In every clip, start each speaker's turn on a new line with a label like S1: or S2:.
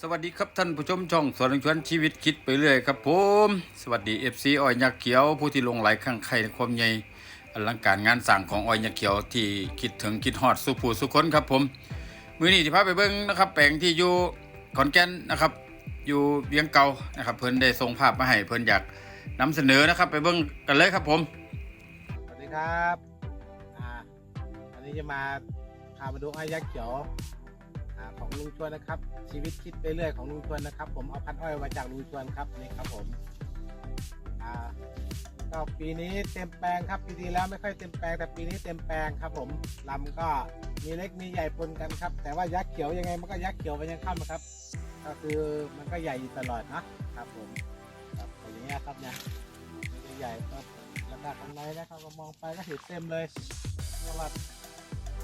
S1: สวัสดีครับท่านผู้ชมช่องสวนชวนชีวิตคิดไปเรื่อยครับผมสวัสดีเอฟซีอ้อยยักษ์เขียวผู้ที่ลงไหลข้างใครในความใหญ่อลังการงานสั่งของอ้อยยักษ์เขียวที่คิดถึงคิดฮอดสุผู้สุคนครับผมมือนี้ที่พาไปเบิ้งนะครับ แปลงที่อยู่ขอนแก่นนะครับ อยู่เวียงเก่านะครับเพิ่นได้ส่งภาพมาให้เพิ่นอยากนำเสนอนะครับ ไปเบิ้งกันเลยครับผม
S2: สวัสดีครับ อ่าวันนี้จะมาพามาดูไอ้ยักษ์เขียว ลุงชวนนะครับ ชีวิตคิดไปเรื่อยของลุงชวนนะครับ ผมเอาพันอ้อยมาจากลุงชวนครับนี่ครับผมอ่าก็ปีนี้เต็มแปลงครับปีที่แล้วไม่ค่อยเต็มแปลงแต่ปีนี้เต็มแปลงครับ ผมลำก็มีเล็กมีใหญ่ปนกันครับ แต่ว่ายักษ์เขียวยังไงมันก็ยักษ์เขียวไปยังค่ำครับ ก็คือมันก็ใหญ่อยู่ตลอดนะครับ ผมครับอย่างเงี้ยครับเนี่ยมันจะใหญ่ก็แล้วก็ข้างในนะครับก็มองไปก็เห็นเต็มเลยเพราะว่า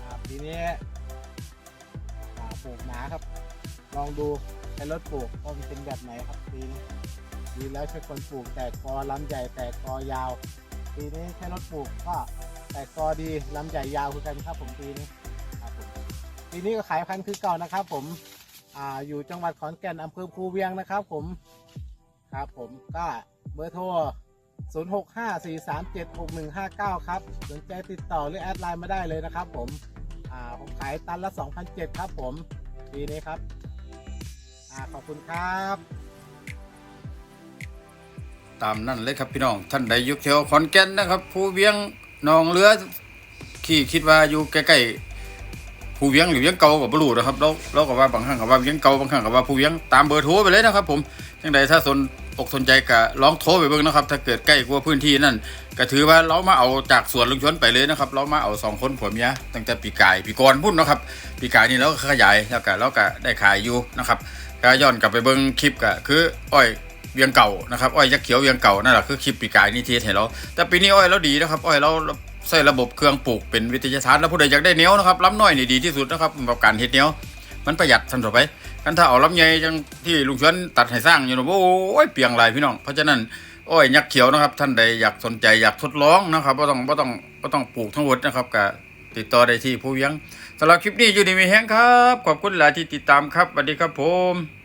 S2: อ่าปีนี้ ปลูกหนาครับ ลองดูใช้รถปลูกว่ามันเป็นแบบไหนครับปีนี้ดีแล้วใช้คนปลูกแตกกอลำใหญ่แตกกอยาว ปีนี้ใช้รถปลูกก็แตกกอดีลำใหญ่ยาวคือกันครับผมปีนี้ครับผมปีนี้ก็ขายพันธุ์คือเก่านะครับ ผมอ่าอยู่จังหวัดขอนแก่นอำเภอภูเวียงนะครับ ผมครับผมก็เบอร์โทร 0654376159 ครับ สนใจติดต่อหรือแอดไลน์มาได้เลยนะครับผม อ่าผมขายตันละ2,007ครับผมปีนี้ครับอ่าขอบคุณครับ
S1: ตามนั่นเลยครับพี่น้องท่านใดอยุคแถวขอนแก่นนะครับ ผู้เวียงหนองเรือที่คิดว่าอยู่ใกล้ๆผู้เวียงหรือเวียงเก่ากับบรูนะครับเราเราก็ว่าบางครั้งก็ว่าเวียงเก่าบางครั้งก็ว่าผู้เวียงตามเบอร์โทรไปเลยนะครับ ผมจังใดถ้าสน อกสนใจก็ลองโทรไปเบิ่งนะครับ ถ้าเกิดใกล้กว่าพื้นที่นั่นก็ถือว่าเรามาเอาจากสวนลุงชวนไปเลยนะครับ เรามาเอาสองคนผัวเมียตั้งแต่ปีกายปีก่อนพุ่นนะครับปีกายนี่เราก็ขยายแล้วก็เราก็ได้ขายอยู่นะครับก็ย้อนกลับไปเบิ่งคลิปก็คืออ้อยเวียงเก่านะครับอ้อยยักษ์เขียวเวียงเก่านั่นแหละคือคลิปปีกายนี่ที่เห็นเราแต่ปีนี้อ้อยเราดีนะครับอ้อยเราใส่ระบบเครื่องปลูกเป็นวิทยาศาสตร์แล้วผู้ใดอยากได้เนี้ยวนะครับล้ำน้อยนี่ดีที่สุดนะครับสำหรับการเฮ็ดเนี้ยว มันประหยัดทันต่อไปกันถ้าเอาลำไยจังที่ลุงชวนตัดให้สร้างอยู่นะโอ้ยเปียงลายพี่น้อง เพราะฉะนั้นอ้อยยักษ์เขียวนะครับ ท่านใดอยากสนใจอยากทดลองนะครับก็ต้องก็ต้องก็ต้องปลูกทั้งหมดนะครับก็ติดต่อได้ที่ผู้เวียงสำหรับคลิปนี้อยู่ดีมีแห้งครับ ขอบคุณหลายที่ติดตามครับสวัสดีครับผม